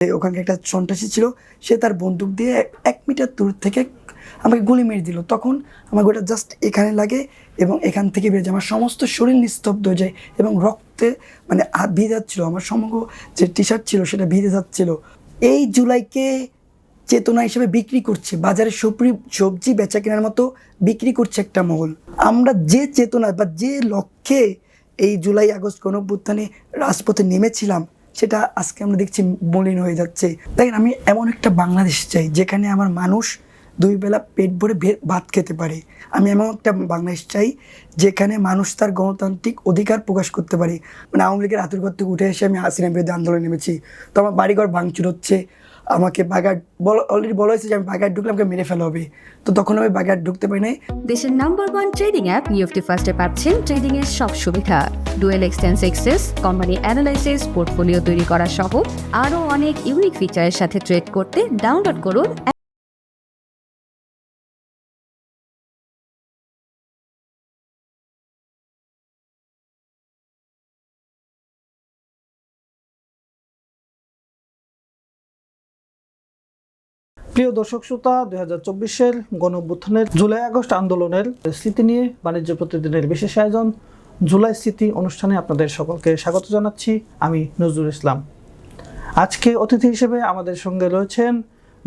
ওখানকার একটা সন্ত্রাসী ছিল, সে তার বন্দুক দিয়ে এক- মিটার দূর থেকে আমাকে গুলি মেরে দিল। তখন আমার গোটা জাস্ট এখানে লাগে এবং এখান থেকে বেরিয়ে আমার সমস্ত শরীর নিস্তব্ধ হয়ে যায় এবং রক্তে মানে ভিজে যাচ্ছিল। আমার সমগ্র যে টি শার্ট ছিল, সেটা ভিজে যাচ্ছিল। এই জুলাইকে চেতনা হিসেবে বিক্রি করছে, বাজারে সবজি সবজি বেচা কেনার মতো বিক্রি করছে একটা মহল। আমরা যে চেতনা বা যে লক্ষ্যে এই জুলাই, আগস্ট গণঅভ্যুত্থানে রাজপথে নেমেছিলাম সেটা আজকে আমরা দেখছি মলিন হয়ে যাচ্ছে। দেখেন, আমি এমন একটা বাংলাদেশ চাই, যেখানে আমার মানুষ দুই বেলা পেট ভরে ভাত খেতে পারে। আমি এমন একটা বাংলাদেশ চাই, যেখানে মানুষ তার গণতান্ত্রিক অধিকার প্রকাশ করতে পারে। মানে আওয়ামী লীগের আতুরঘর থেকে উঠে এসে আমি হাসিনা বিরুদ্ধে আন্দোলনে নেমেছি। তো আমার বাড়িঘর ভাঙচুর হচ্ছে আমাকে বাগার অলরেডি বলা হয়েছে যে আমি বাগার ঢুকলে আমাকে মেরে ফেলা হবে। তো তখন আমি বাগার ঢুকতে পারি নাই। দেশের নাম্বার ওয়ান ট্রেডিং অ্যাপ নিউফটি ফার্স্টে পাচ্ছেন ট্রেডিং এর সব সুবিধা। ডুয়েল এক্সটেন্স এক্সেস কোম্পানি অ্যানালাইসিস পোর্টফোলিও তৈরি করা সহ আরও অনেক ইউনিক ফিচারের সাথে ট্রেড করতে ডাউনলোড করুন। প্রিয় দর্শক শ্রোতা, দুই হাজার চব্বিশের গণ জুলাই আগস্ট আন্দোলনের স্মৃতি নিয়ে বাণিজ্য প্রতিদিনের বিশেষ আয়োজন। জুলাই স্মৃতি অনুষ্ঠানে আপনাদের সকলকে স্বাগত জানাচ্ছি, আমি নজরুল ইসলাম। আজকে অতিথি হিসেবে আমাদের সঙ্গে রয়েছেন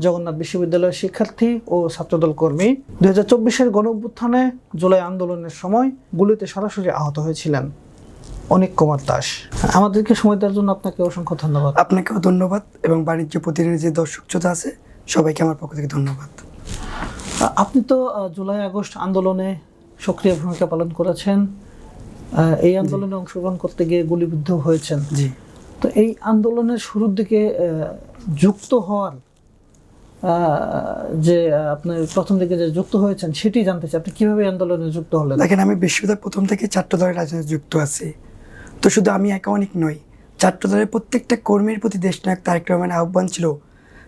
জগন্নাথ বিশ্ববিদ্যালয়ের শিক্ষার্থী ও ছাত্রদল কর্মী। দুই হাজার চব্বিশের গণঅভ্যুত্থানে জুলাই আন্দোলনের সময় গুলিতে সরাসরি আহত হয়েছিলেন অনিক কুমার দাস। আমাদেরকে সময় দেওয়ার জন্য আপনাকে অসংখ্য ধন্যবাদ। আপনাকেও ধন্যবাদ এবং বাণিজ্য প্রতিনিধি যে দর্শক শ্রোতা আছে সবাইকে আমার পক্ষ থেকে ধন্যবাদ। আপনি তো জুলাই আগস্ট আন্দোলনে সক্রিয় ভূমিকা পালন করেছেন। এই আন্দোলনে অংশগ্রহণ করতে গিয়ে গুলিবিদ্ধ হয়েছেন। জি। তো এই আন্দোলনের শুরুর দিকে যুক্ত হওয়ার যে আপনার প্রথম দিকে যে যুক্ত হয়েছেন সেটি জানতে চাই। আপনি কীভাবে আন্দোলনে যুক্ত হলেন? দেখেন আমি বিশ্ববিদ্যালয় প্রথম থেকে ছাত্র দলের রাজনীতি যুক্ত আছি। তো শুধু আমি একা অনেক নই ছাত্র দলের প্রত্যেকটা কর্মীর প্রতি দেশ দেশনায়ক তারেক রহমানের আহ্বান ছিল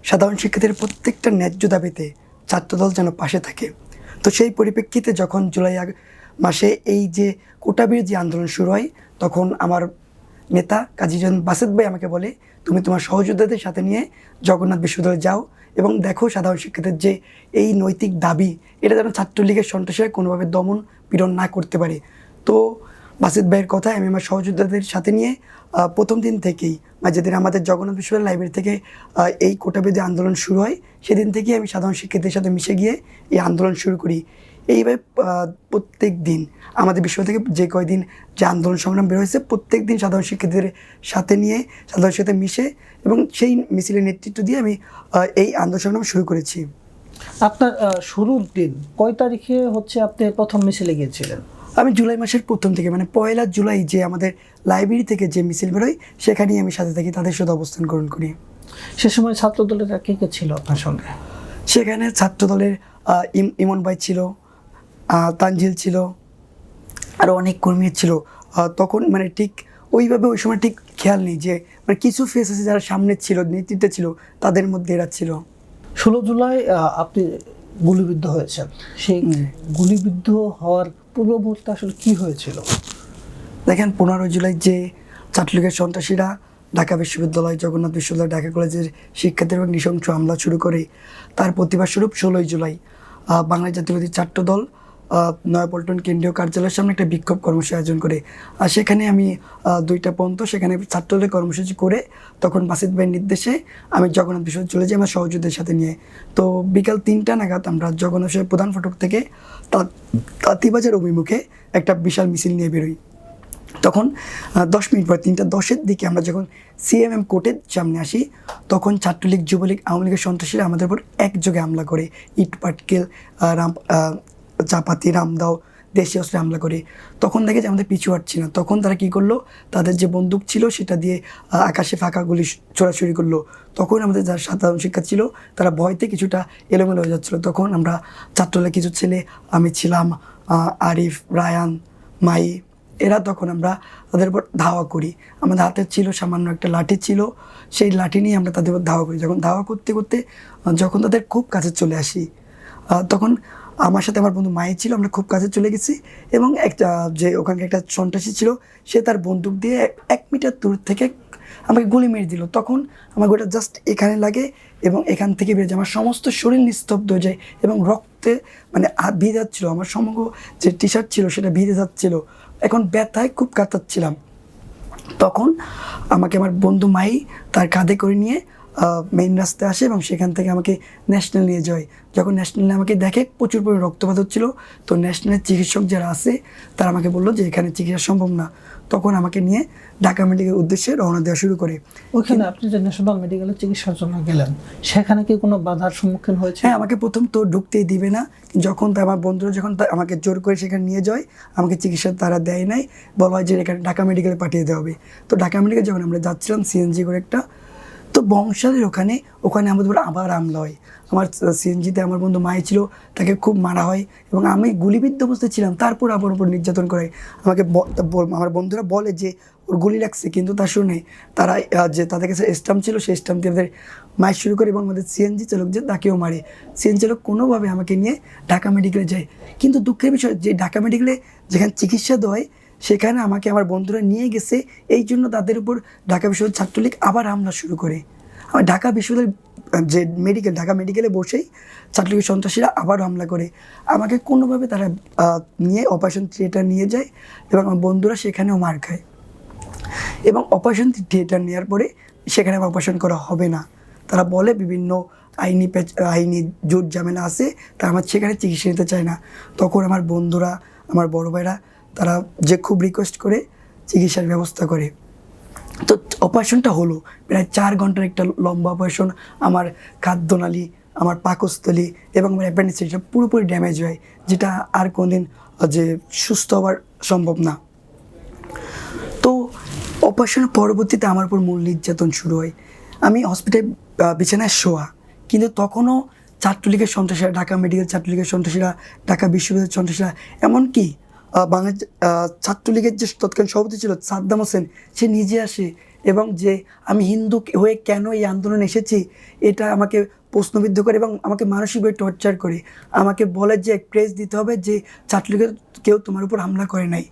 সাধারণ শিক্ষার্থীদের প্রত্যেকটা ন্যায্য দাবিতে ছাত্রদল যেন পাশে থাকে। তো সেই পরিপ্রেক্ষিতে যখন জুলাই মাসে এই যে কোটা বিরোধী আন্দোলন শুরু হয়, তখন আমার নেতা কাজী জন বাসেদ ভাই আমাকে বলে, তুমি তোমার সহযোদ্ধাদের সাথে নিয়ে জগন্নাথ বিশ্ববিদ্যালয়ে যাও এবং দেখো সাধারণ শিক্ষার্থীদের যে এই নৈতিক দাবি, এটা যেন ছাত্রলীগের সন্ত্রাসীরা কোনোভাবে দমন পীড়ন না করতে পারে। তো বাসিদ ভাইয়ের কথায় আমি আমার সহযোদ্ধাদের সাথে নিয়ে প্রথম দিন থেকেই যেদিন আমাদের জগন্নাথ বিশ্ববিদ্যালয় লাইব্রেরি থেকে এই কোটাবিরোধী আন্দোলন শুরু হয়, সেদিন থেকেই আমি সাধারণ শিক্ষার্থীদের সাথে মিশে গিয়ে এই আন্দোলন শুরু করি। এইভাবে প্রত্যেক দিন আমাদের বিশ্ববিদ্যালয় থেকে যে কয়দিন যে আন্দোলন সংগ্রাম বের হয়েছে, প্রত্যেক দিন সাধারণ শিক্ষার্থীদের সাথে নিয়ে, সাধারণ সাথে মিশে এবং সেই মিছিলের নেতৃত্ব দিয়ে আমি এই আন্দোলন সংগ্রাম শুরু করেছি। আপনার শুরুর দিন কয় তারিখে হচ্ছে আপনি প্রথম মিছিলে গিয়েছিলেন? আমি জুলাই মাসের প্রথম থেকে মানে পয়লা জুলাই যে আমাদের লাইব্রেরি থেকে যে মিছিল বেরোয় সেখানেই আমি সাথে থাকি তাদের সাথে অবস্থান গ্রহণ করি। সে সময় ছাত্র দলের কে কে ছিল আপনার সঙ্গে? সেখানে ছাত্রদলের আহ, ইম- ইমন ভাই ছিল তানজিল ছিল আরও অনেক কর্মী ছিল। তখন মানে ঠিক ওইভাবে ওই সময় ঠিক খেয়াল নেই যে মানে কিছু ফেস আছে যারা সামনে ছিল নেতৃত্বে ছিল তাদের মধ্যে এরা ছিল। ষোলো জুলাই আপনি গুলিবিদ্ধ হয়েছেন সেই গুলিবিদ্ধ হওয়ার পূর্ব মুহূর্তে আসলে কি হয়েছিল? দেখেন পনেরো জুলাই যে ছাত্রলীগের সন্ত্রাসীরা ঢাকা বিশ্ববিদ্যালয় জগন্নাথ বিশ্ববিদ্যালয় ঢাকা কলেজের শিক্ষার্থীর এবং নৃশংস হামলা শুরু করে তার প্রতিবাদ স্বরূপ ষোলোই জুলাই বাংলা জাতীয়বাদী ছাত্র দল নয়াপল্টন কেন্দ্রীয় কার্যালয়ের সামনে একটা বিক্ষোভ কর্মসূচি আয়োজন করে। আর সেখানে আমি দুইটা পর্যন্ত সেখানে ছাত্রদের কর্মসূচি করে তখন বাসিদ ভাইয়ের নির্দেশে আমি জগন্নাথ বিশ্ববিদ্যালয় চলে যাই আমার সহযোগীদের সাথে নিয়ে। তো বিকাল তিনটা নাগাদ আমরা জগন্নাথ প্রধান ফটক থেকে তাঁতিবাজার অভিমুখে একটা বিশাল মিছিল নিয়ে বেরোই। তখন দশ মিনিট পর, তিনটা দশের দিকে আমরা যখন সিএমএম কোর্টের সামনে আসি, তখন ছাত্রলীগ, যুবলীগ, আওয়ামী লীগের সন্ত্রাসীরা আমাদের উপর একযোগে হামলা করে। ইট পাটকেল রাম চাপাতি রামদাও দেশীয় অস্ত্রে হামলা করে। তখন দেখে যে আমাদের পিছু হটছি না। তখন তারা কি করল? তাদের যে বন্দুক ছিল সেটা দিয়ে আকাশে ফাঁকা গুলি ছোড়াছুড়ি করল। তখন আমাদের যারা সাধারণ শিক্ষা ছিল, তারা ভয়তে কিছুটা এলোমেলো হয়ে যাচ্ছিল। তখন আমরা ছাত্রলীগের কিছু ছেলে, আমি ছিলাম আরিফ, রায়ান, মাই, এরা তখন আমরা তাদের উপর ধাওয়া করি। আমাদের হাতে ছিল সামান্য একটা লাঠি ছিল। সেই লাঠি নিয়ে আমরা তাদের উপর ধাওয়া করি। যখন ধাওয়া করতে করতে যখন তাদের খুব কাছে চলে আসি তখন আমার সাথে আমার বন্ধু মায়ে ছিল, আমরা খুব কাছে চলে গেছি এবং একটা যে ওখানে একটা সন্ত্রাসী ছিল, সে তার বন্দুক দিয়ে এক- মিটার দূর থেকে আমাকে গুলি মেরে দিল। তখন আমার গোটা জাস্ট এখানে লাগে এবং এখান থেকে বেরিয়ে আমার সমস্ত শরীর নিস্তব্ধ হয়ে যায় এবং রক্তে মানে ভিজে যাচ্ছিল। আমার সমগ্র যে টি শার্ট ছিল সেটা ভিজে যাচ্ছিল। এখন ব্যথায় খুব কাতাচ্ছিলাম তখন আমাকে আমার বন্ধু মাই তার কাঁধে করে নিয়ে মেইন রাস্তায় আসে এবং সেখান থেকে আমাকে ন্যাশনাল নিয়ে যায়। যখন ন্যাশনালে আমাকে দেখে প্রচুর পরিমাণে রক্তপাত হচ্ছিল। তো ন্যাশনালের চিকিৎসক যারা আছে তারা আমাকে বলল যে এখানে চিকিৎসা সম্ভব না। তখন আমাকে নিয়ে ঢাকা মেডিকেল উদ্দেশ্যে রওনা দেওয়া শুরু করে। ওইখানে আপনি যে ন্যাশনাল মেডিকেলে চিকিৎসার জন্য গেলেন সেখানে কি কোনো বাধার সম্মুখীন হয়েছে? হ্যাঁ আমাকে প্রথম তো ঢুকতেই দিবে না। যখন তা আমার বন্ধুরা যখন আমাকে জোর করে সেখানে নিয়ে যায় আমাকে চিকিৎসা তারা দেয় নাই। বলা হয় যে এখানে ঢাকা মেডিকেলে পাঠিয়ে দেওয়া হবে। তো ঢাকা মেডিকেল যখন আমরা যাচ্ছিলাম সিএনজি করে একটা তো বংশালের ওখানে ওখানে আমাদের আবার হামলা হয়। আমার সিএনজিতে আমার বন্ধু মায়ে ছিল, তাকে খুব মারা হয় এবং আমি গুলিবিদ্ধ অবস্থায় ছিলাম, তারপর আমার উপর নির্যাতন করে। আমাকে আমার বন্ধুরা বলে যে, ওর গুলি লাগছে, কিন্তু তা শুনে তারা যে তাদের কাছে স্টাম্প ছিল, সেই স্টাম্প দিয়ে আমাদের মায়ের শুরু করে এবং আমাদের সিএনজি চালক যে তাকেও মারে। সিএনজি চালক কোনোভাবে আমাকে নিয়ে ঢাকা মেডিকেলে যায়। কিন্তু দুঃখের বিষয়, যে ঢাকা মেডিকেলে যেখানে চিকিৎসা দেওয়া হয় সেখানে আমাকে আমার বন্ধুরা নিয়ে গেছে। এই জন্য তাদের উপর ঢাকা বিশ্ববিদ্যালয় ছাত্রলীগ আবার হামলা শুরু করে। আমার ঢাকা বিশ্ববিদ্যালয় যে মেডিকেল ঢাকা মেডিকেলে বসেই ছাত্রলীগের সন্ত্রাসীরা আবার হামলা করে। আমাকে কোনোভাবে তারা নিয়ে অপারেশন থিয়েটার নিয়ে যায় এবং আমার বন্ধুরা সেখানেও মার খায়। এবং অপারেশন থিয়েটার নেওয়ার পরে সেখানে আমার অপারেশন করা হবে না। তারা বলে বিভিন্ন আইনি আইনি জোট ঝামেলা আছে, তারা আমার সেখানে চিকিৎসা নিতে চায় না। তখন আমার বন্ধুরা, আমার বড় ভাইরা তারা যে খুব রিকোয়েস্ট করে চিকিৎসার ব্যবস্থা করে। তো অপারেশনটা হলো, প্রায় চার ঘণ্টার একটা লম্বা অপারেশন আমার খাদ্যনালী, আমার পাকস্থলী এবং আমার অ্যাপেন্ডিসাইটটা পুরোপুরি ড্যামেজ হয়, যেটা আর কোনোদিন যে সুস্থ হওয়ার সম্ভব না। তো অপারেশনের পরবর্তীতে আমার উপর মূল নির্যাতন শুরু হয়। আমি হসপিটালে বিছানায় শোয়া। কিন্তু তখনও ছাত্রলীগের সন্ত্রাসীরা, ঢাকা মেডিকেল ছাত্রলীগের সন্ত্রাসীরা, ঢাকা বিশ্ববিদ্যালয়ের সন্ত্রাসীরা, এমনকি বাংলাদেশ ছাত্রলীগের যে তৎকালীন সভাপতি ছিল সাদ্দাম হোসেন, সে নিজে আসে এবং যে আমি হিন্দু হয়ে কেন এই আন্দোলনে এসেছি, এটা আমাকে প্রশ্নবিদ্ধ করে এবং আমাকে মানসিকভাবে টর্চার করে। আমাকে বলে যে প্রেস দিতে হবে যে, ছাত্রলীগের কেউ তোমার উপর হামলা করে নাই।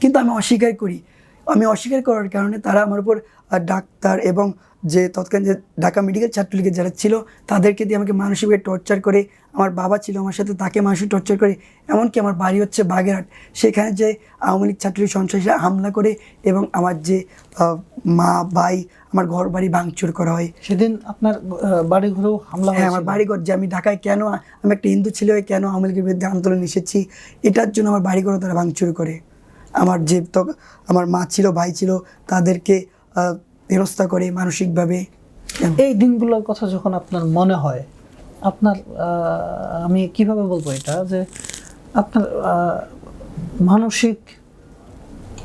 কিন্তু আমি অস্বীকার করি। আমি অস্বীকার করার কারণে তারা আমার উপর ডাক্তার এবং যে তৎকালীন যে ঢাকা মেডিকেল ছাত্রলীগের যারা ছিল তাদেরকে দিয়ে আমাকে মানসিকভাবে টর্চার করে আমার বাবা ছিল আমার সাথে তাকে মানসিক টর্চার করে এমনকি আমার বাড়ি হচ্ছে বাগেরহাট। সেখানে যে আওয়ামী লীগ ছাত্রলীগ সন্ত্রাসীরা হামলা করে এবং আমার যে মা ভাই আমার ঘর বাড়ি ভাঙচুর করা হয়। সেদিন আপনার বাড়ি ঘরেও হামলা হ্যাঁ আমার বাড়িঘর যে আমি ঢাকায় কেন আমি একটা হিন্দু ছেলে কেন আওয়ামী লীগের বিরুদ্ধে আন্দোলন এসেছি এটার জন্য আমার বাড়িঘরও তারা ভাঙচুর করে। আমার যে আমার মা ছিল ভাই ছিল তাদেরকে আহ, করে মানসিকভাবে। এই দিনগুলোর কথা যখন আপনার মনে হয় আপনার আমি কীভাবে বলব এটা? যে আপনার মানসিক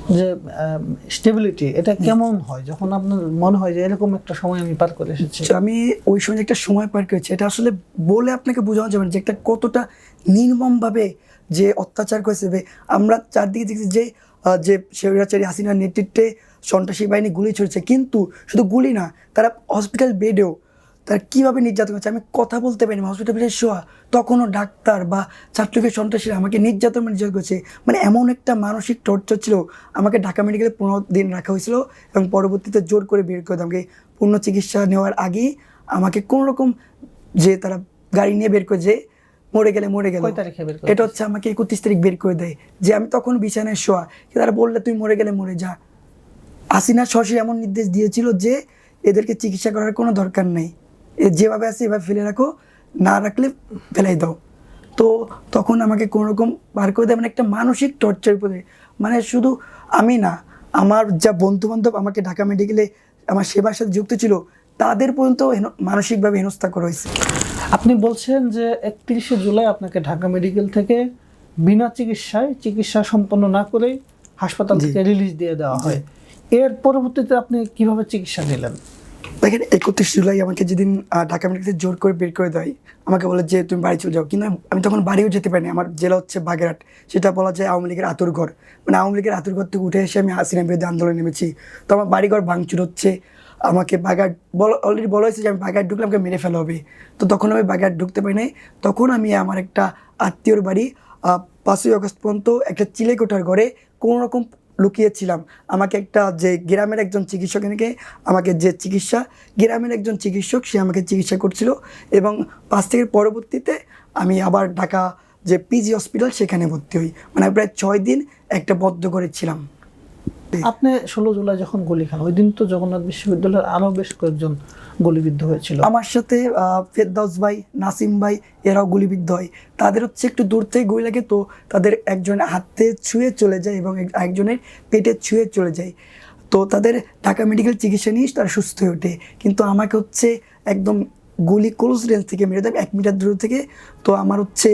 যে স্টেবিলিটি এটা কেমন হয়? যখন আপনার মনে হয় যে এরকম একটা সময় আমি পার করে এসেছি। আমি ওই সময় একটা সময় পার করেছি এটা আসলে বলে আপনাকে বোঝানো যাবে না যে একটা কতটা নির্মমভাবে যে অত্যাচার করেছে। আমরা চারদিকে দেখছি যে যে স্বৈরাচারী হাসিনার নেতৃত্বে সন্ত্রাসী বাহিনী গুলি ছড়েছে কিন্তু শুধু গুলি না তারা হসপিটাল বেডেও তারা কীভাবে নির্যাতন করছে আমি কথা বলতে পারিনি হসপিটাল বেডে শোয়া তখনও ডাক্তার বা ছাত্রলীগের সন্ত্রাসীরা আমাকে নির্যাতন নির্যাতন করছে। মানে এমন একটা মানসিক টর্চার ছিল আমাকে ঢাকা মেডিকেলে পনেরো দিন রাখা হয়েছিল এবং পরবর্তীতে জোর করে বের করে। আমাকে। পূর্ণ চিকিৎসা নেওয়ার আগেই আমাকে কোনো রকম যে তারা গাড়ি নিয়ে বের করে যে মরে গেলে মরে গেল। এটা হচ্ছে আমাকে একত্রিশ তারিখ বের করে দেয় যে আমি তখন বিছানায় শোয়া তারা বললে তুই মরে গেলে মরে যা। আসিনা সরাসরি এমন নির্দেশ দিয়েছিল যে এদেরকে চিকিৎসা করার কোনো দরকার নেই। এ যেভাবে আছে এভাবে ফেলে রাখো না রাখলে ফেলাই দাও। তো তখন আমাকে কোনো রকম বার করে দেয় মানে একটা মানসিক টর্চার উপরে। মানে শুধু আমি না আমার যা বন্ধু বান্ধব আমাকে ঢাকা মেডিকেলে আমার সেবার সাথে যুক্ত ছিল তাদের পর্যন্ত মানসিকভাবে হেনস্থা করা হয়েছে। আপনি বলছেন যে একত্রিশে জুলাই আপনাকে ঢাকা মেডিকেল থেকে বিনা চিকিৎসায় চিকিৎসা সম্পন্ন না করেই হাসপাতাল থেকে রিলিজ দিয়ে দেওয়া হয়। এর পরবর্তীতে আপনি কীভাবে চিকিৎসা নিলেন? দেখেন, একত্রিশ জুলাই আমাকে যেদিন ঢাকা মেডিকেল জোর করে বের করে দেয়, আমাকে বলে যে, তুমি বাড়ি চলে যাও। কিন্তু আমি- তখন বাড়িও যেতে পারিনি। আমার জেলা হচ্ছে বাগেরহাট। সেটা বলা যায় আওয়ামী লীগের আতুর ঘর। মানে আওয়ামী লীগের আতুর ঘর থেকে উঠে এসে আমি হাসিনার বিরুদ্ধে আন্দোলনে নেমেছি। তো আমার বাড়িঘর ভাঙচুর হচ্ছে। আমাকে বাগার বল অলরেডি বলা হয়েছে যে, আমি বাগার ঢুকলে আমাকে মেরে ফেলা হবে। তো তখন আমি বাগার ঢুকতে পারি নাই। তখন আমি আমার একটা আত্মীয়র বাড়ি পাঁচই অগস্ট পর্যন্ত একটা চিলেকোঠার ঘরে কোনো রকম লুকিয়েছিলাম। আমাকে একটা যে গ্রামের একজন চিকিৎসক এনেকে, আমাকে যে চিকিৎসা, গ্রামের একজন চিকিৎসক, সে আমাকে চিকিৎসা করছিল এবং পাঁচ থেকে পরবর্তীতে আমি আবার ঢাকা যে পিজি হসপিটাল সেখানে ভর্তি হই। মানে প্রায় ছয় দিন একটা বদ্ধ করেছিলাম আপনি ষোলো জুলাই যখন গুলি খান, ওই দিন তো জগন্নাথ বিশ্ববিদ্যালয়ের আরও বেশ কয়েকজন গুলিবিদ্ধ হয়েছিল। আমার সাথে ফেরদাউস ভাই, নাসিম ভাই, এরাও গুলিবিদ্ধ হয়। তাদের হচ্ছে একটু দূর থেকে গুলি লাগে তো তাদের একজনের হাতে ছুঁয়ে চলে যায় এবং একজনের পেটে ছুঁয়ে চলে যায়। তো তাদের ঢাকা মেডিকেল চিকিৎসা নিয়ে তারা সুস্থ হয়ে ওঠে। কিন্তু আমাকে হচ্ছে একদম গুলি ক্লোজ রেঞ্জ থেকে মেরে দেয়, এক মিটার দূর থেকে। তো আমার হচ্ছে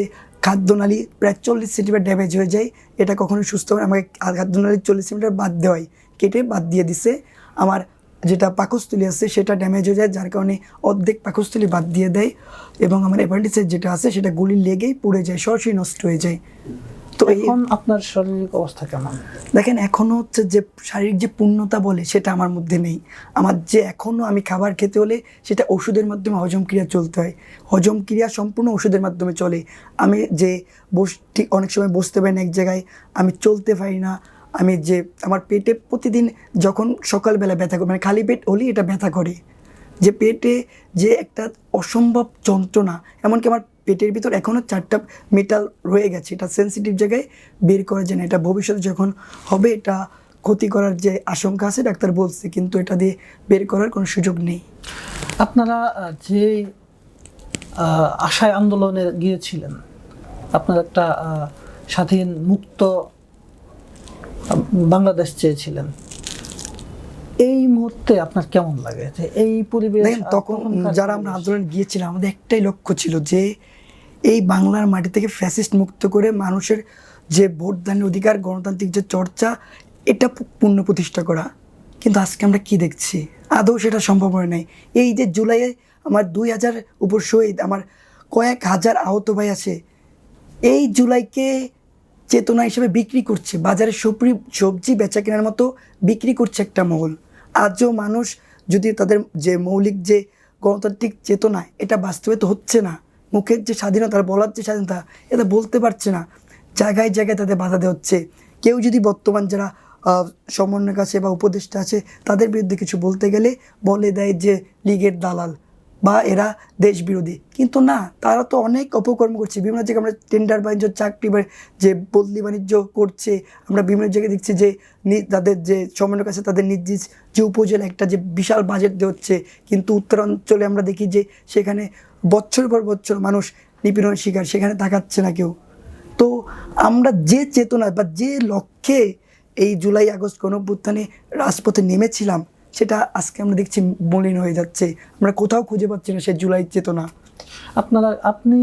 খাদ্যনালী প্রায় চল্লিশ সেন্টিমিটার ড্যামেজ হয়ে যায়। এটা কখনো সুস্থ হবে না। আমাকে খাদ্যনালী চল্লিশ সেন্টিমিটার বাদ দেওয়াই কেটে বাদ দিয়ে দিছে। আমার যেটা পাকস্থলী আছে সেটা ড্যামেজ হয়ে যায় যার কারণে অর্ধেক পাকস্থলী বাদ দিয়ে দেয় এবং আমার অ্যাপেন্ডিক্সের যেটা আছে সেটা গুলি লেগেই পড়ে যায় সরাসরি নষ্ট হয়ে যায়। তো এখন আপনার শারীরিক অবস্থা কেমন? দেখেন এখনও হচ্ছে যে শারীরিক যে পূর্ণতা বলে সেটা আমার মধ্যে নেই। আমার যে এখনও আমি খাবার খেতে হলে সেটা ওষুধের মাধ্যমে হজম ক্রিয়া চলতে হয়। হজম ক্রিয়া সম্পূর্ণ ওষুধের মাধ্যমে চলে। আমি যে বস ঠিক অনেক সময় বসতে পারি না এক জায়গায় আমি চলতে পারি না। আমি যে আমার পেটে প্রতিদিন যখন সকালবেলা ব্যথা করে মানে খালি পেট হলেই এটা ব্যথা করে, যে পেটে যে একটা অসম্ভব যন্ত্রণা, এমনকি আমার পেটের ভিতর এখনও চারটা মেটাল রয়ে গেছে, এটা সেন্সিটিভ জায়গায় বের করা যায় না এটা ভবিষ্যতে যখন হবে এটা ক্ষতি করার যে আশঙ্কা আছে, ডাক্তার বলছে, কিন্তু এটা দিয়ে বের করার কোনো সুযোগ নেই। আপনারা যে আশায় আন্দোলনে গিয়েছিলেন, আপনার একটা স্বাধীন মুক্ত বাংলাদেশ চেয়েছিলেন। এই মুহূর্তে আপনার কেমন লাগে? যে এই পরিবেশ তখন যারা আমরা? আন্দোলন গিয়েছিলাম আমাদের একটাই লক্ষ্য ছিল যে এই বাংলার মাটি থেকে ফ্যাসিস্ট মুক্ত করে মানুষের যে ভোটদানের অধিকার গণতান্ত্রিক যে চর্চা এটা পূর্ণ প্রতিষ্ঠা করা। কিন্তু আজকে আমরা কি দেখছি? আদৌ সেটা সম্ভব হয় নাই। এই যে জুলাইয়ে আমার দুই হাজার উপর শহীদ আমার কয়েক হাজার আহত ভাই আছে এই জুলাইকে চেতনা হিসেবে বিক্রি করছে। বাজারে সবজি সবজি বেচা কেনার মতো বিক্রি করছে একটা মহল। আজও মানুষ যদি তাদের যে মৌলিক যে গণতান্ত্রিক চেতনা, এটা বাস্তবায়িত হচ্ছে না, মুখের যে স্বাধীনতা বলার যে স্বাধীনতা, এটা বলতে পারছে না, জায়গায় জায়গায় তাদের বাধা দেওয়া হচ্ছে। কেউ যদি বর্তমান যারা সমন্বয়ক আছে বা উপদেষ্টা আছে, তাদের বিরুদ্ধে কিছু বলতে গেলে বলে দেয় যে, লীগের দালাল বা এরা দেশ বিরোধী কিন্তু না, তারা তো অনেক অপকর্ম করছে। বিভিন্ন জায়গায় আমরা টেন্ডার বাণিজ্য, চাকরি যে বদলি বাণিজ্য করছে, আমরা বিভিন্ন জায়গায় দেখছি যে তাদের যে সমন্বয়ক আছে, তাদের নির্দিষ্ট যে উপজেলা একটা যে বিশাল বাজেট দেওয়া হচ্ছে। কিন্তু উত্তরাঞ্চলে আমরা দেখি যে সেখানে বছর পর বছর মানুষ নিপীড়নের শিকার, সেখানে তাকাচ্ছে না কেউ। তো আমরা যে চেতনা বা যে লক্ষ্যে এই জুলাই আগস্ট গণঅভ্যুত্থানে রাজপথে নেমেছিলাম সেটা আজকে আমরা দেখছি মলিন হয়ে যাচ্ছে। আমরা কোথাও খুঁজে পাচ্ছি না সে জুলাই চেতনা। আপনারা, আপনি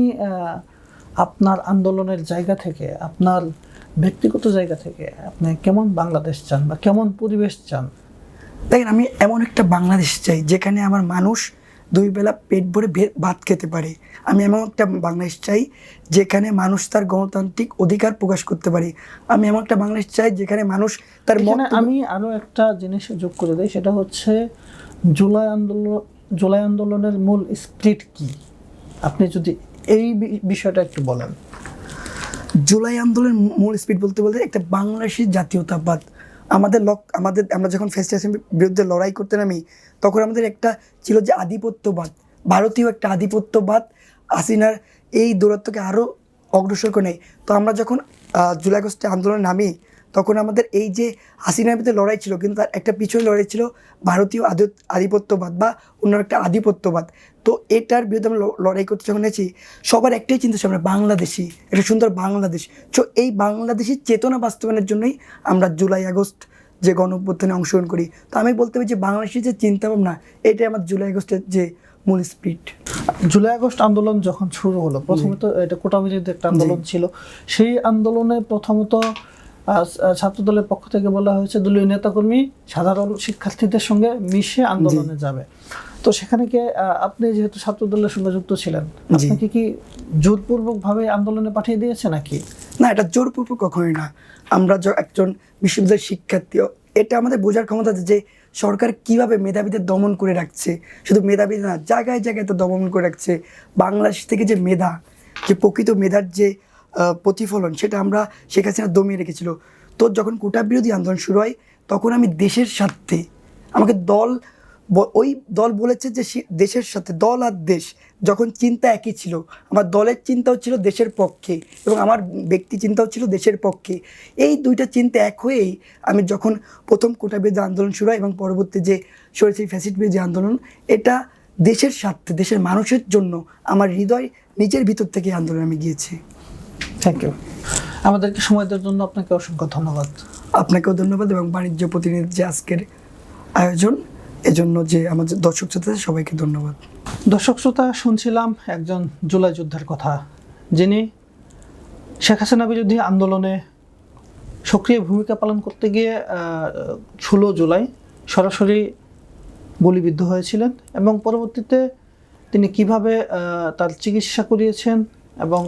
আপনার আন্দোলনের জায়গা থেকে, আপনার ব্যক্তিগত জায়গা থেকে আপনি কেমন বাংলাদেশ চান বা কেমন পরিবেশ চান? দেখেন, আমি এমন একটা বাংলাদেশ চাই যেখানে আমার মানুষ দুই বেলা পেট ভরে ভাত খেতে পারে। আমি এমন একটা বাংলাদেশ চাই যেখানে মানুষ তার গণতান্ত্রিক অধিকার প্রকাশ করতে পারে। আমি এমন একটা বাংলাদেশ চাই যেখানে মানুষ তার আমি আরও একটা জিনিস যোগ করে দিই সেটা হচ্ছে জুলাই আন্দোলন জুলাই আন্দোলনের মূল স্প্রিট কি? আপনি যদি এই বিষয়টা একটু বলেন। জুলাই আন্দোলনের মূল স্পিড বলতে বলতে একটা বাংলাদেশি জাতীয়তাবাদ। আমাদের লক, আমাদের, আমরা যখন ফেস্টেশন বিরুদ্ধে লড়াই করতে নামি তখন আমাদের একটা ছিল যে আধিপত্যবাদ, ভারতীয় একটা আধিপত্যবাদ আসিনার এই দূরত্বকে আরও অগ্রসর করে নেয়। তো আমরা যখন জুলাই আগস্টে আন্দোলনে নামি তখন আমাদের এই যে হাসিনার ভিতরে লড়াই ছিল কিন্তু তার একটা পিছনে লড়াই ছিল ভারতীয় আধি- আধিপত্যবাদ বা অন্য একটা আধিপত্যবাদ। তো এটার বিরুদ্ধে আমরা লড়াই করতে যখন এসেছি সবার একটাই চিন্তা ছিল আমরা বাংলাদেশি একটা সুন্দর বাংলাদেশ। তো এই বাংলাদেশি চেতনা বাস্তবায়নের জন্যই আমরা জুলাই আগস্ট যে গণ অংশগ্রহণ করি। তো আমি বলতে পারি যে বাংলাদেশের যে চিন্তা ভাবনা এটাই আমার জুলাই আগস্টের যে মূল স্পিড জুলাই আগস্ট আন্দোলন যখন শুরু হলো প্রথমত এটা কোটা বিরোধী একটা আন্দোলন ছিল। সেই আন্দোলনে প্রথমত ছাত্রদলের পক্ষ থেকে বলা হয়েছে দলীয় নেতাকর্মী সাধারণ শিক্ষার্থীদের সঙ্গে মিশে আন্দোলনে যাবে। তো সেখানে কি আপনি যেহেতু ছাত্রদলের সঙ্গে যুক্ত ছিলেন আপনাকে কি জোরপূর্বক ভাবে আন্দোলনে পাঠিয়ে দিয়েছে নাকি? না এটা জোরপূর্বক কখনোই না। আমরা একজন বিশ্ববিদ্যালয়ের শিক্ষার্থী এটা আমাদের বোঝার ক্ষমতা আছে যে সরকার কীভাবে মেধাবীদের দমন করে রাখছে। শুধু মেধাবী না জায়গায় জায়গায় তো দমন করে রাখছে। বাংলাদেশ থেকে যে মেধা যে প্রকৃত মেধার যে প্রতিফলন, সেটা আমরা শেখ হাসিনা দমিয়ে রেখেছিল। তো যখন কোটা বিরোধী আন্দোলন শুরু হয়, তখন আমি দেশের স্বার্থে, আমাকে দল ওই দল বলেছে যে দেশের সাথে, দল আর দেশ, যখন চিন্তা একই ছিল, আমার দলের চিন্তাও ছিল দেশের পক্ষে এবং আমার ব্যক্তি চিন্তাও ছিল দেশের পক্ষে। এই দুইটা চিন্তা এক হয়েই আমি যখন প্রথম কোটা বিরোধী আন্দোলন শুরু হয় এবং পরবর্তী যে সরকারি ফ্যাসিড বিরোধী আন্দোলন, এটা দেশের স্বার্থে, দেশের মানুষের জন্য আমার হৃদয় নিজের ভিতর থেকে আন্দোলন আমি গিয়েছি। থ্যাংক ইউ আমাদেরকে সময় দেওয়ার জন্য আপনাকে অসংখ্য ধন্যবাদ। আপনাকেও ধন্যবাদ এবং বাণিজ্য প্রতিনিধি যে আজকের আয়োজন। এজন্য যে আমাদের দর্শক শ্রোতা সবাইকে ধন্যবাদ। দর্শক শ্রোতা শুনছিলাম একজন জুলাই যোদ্ধার কথা যিনি শেখ হাসিনা বিরোধী আন্দোলনে সক্রিয় ভূমিকা পালন করতে গিয়ে ষোলো জুলাই সরাসরি গুলিবিদ্ধ হয়েছিলেন এবং পরবর্তীতে তিনি কীভাবে তার চিকিৎসা করিয়েছেন এবং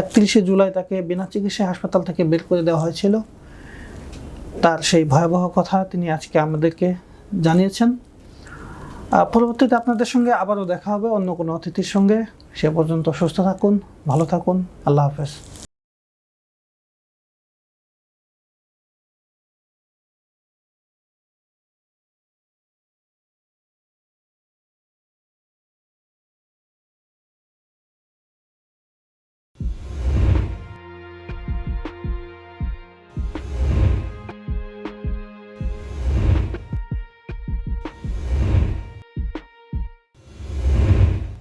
একত্রিশে জুলাই তাকে বিনা চিকিৎসা হাসপাতাল থেকে বের করে দেওয়া হয়েছিল। তার সেই ভয়াবহ কথা তিনি আজকে আমাদেরকে জানিয়েছেন। পরবর্তীতে আপনাদের সঙ্গে আবারও দেখা হবে অন্য কোনো অতিথির সঙ্গে। সে পর্যন্ত সুস্থ থাকুন, ভালো থাকুন, আল্লাহ হাফেজ।